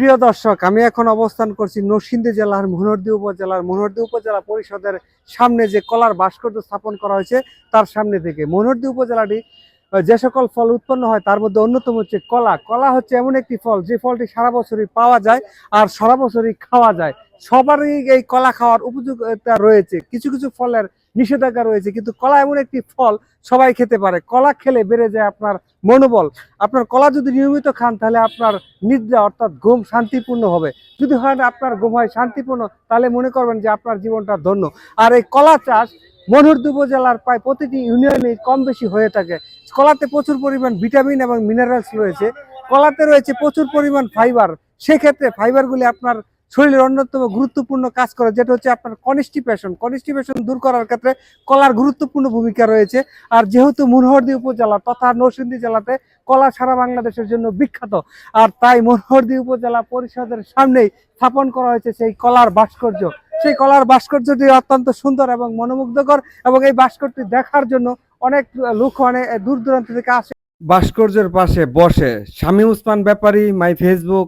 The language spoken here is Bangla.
প্রিয় দর্শক, আমি এখন অবস্থান করছি নরসিংদী জেলার মনোহরদী উপজেলার মনোহরদী উপজেলা পরিষদের সামনে যে কলার ভাস্কর্য স্থাপন করা হয়েছে, তার সামনে থেকে। মনোহরদী উপজেলাটি যে সকল ফল উৎপন্ন হয়, তার মধ্যে অন্যতম হচ্ছে কলা। কলা হচ্ছে এমন একটি ফল, যে ফলটি সারা বছরই পাওয়া যায় আর সারা বছরই খাওয়া যায়। সবারই এই কলা খাওয়ার উপযোগিতা রয়েছে। কিছু কিছু ফলের নিষেধাজ্ঞা রয়েছে, কিন্তু কলা এমন একটি ফল সবাই খেতে পারে। কলা খেলে বেড়ে যায় আপনার মনোবল। আপনার কলা যদি নিয়মিত খান, তাহলে আপনার নিদ্রা অর্থাৎ ঘুম শান্তিপূর্ণ হবে। যদি হয় না, আপনার ঘুম হয় শান্তিপূর্ণ, তাহলে মনে করবেন যে আপনার জীবনটা ধন্য। আর এই কলা চাষ মনোহরদী উপজেলার প্রায় প্রতিটি ইউনিয়নে কম বেশি হয়ে থাকে। কলাতে প্রচুর পরিমাণ ভিটামিন এবং মিনারেলস রয়েছে। কলাতে রয়েছে প্রচুর পরিমাণ ফাইবার সেক্ষেত্রে ফাইবারগুলি আপনার শরীরের অন্যতম গুরুত্বপূর্ণ কাজ করে, যেটা হচ্ছে আপনার কনস্টিপেশন কনস্টিপেশন দূর করার ক্ষেত্রে কলার গুরুত্বপূর্ণ ভূমিকা রয়েছে। আর যেহেতু মনোহরদী উপজেলা তথা নরসিংদী জেলাতে কলা সারা বাংলাদেশের জন্য বিখ্যাত, আর তাই মনোহরদী উপজেলা পরিষদের সামনেই স্থাপন করা হয়েছে সেই কলার ভাস্কর্য। সেই কলার ভাস্কর্যটি অত্যন্ত সুন্দর এবং মনোমুগ্ধকর এবং এই ভাস্কর্যটি দেখার জন্য অনেক লোক অনেক দূর দূরান্ত থেকে আসে। ভাস্কর্যের পাশে বসে স্বামী উসমান ব্যাপারী, মাই ফেসবুক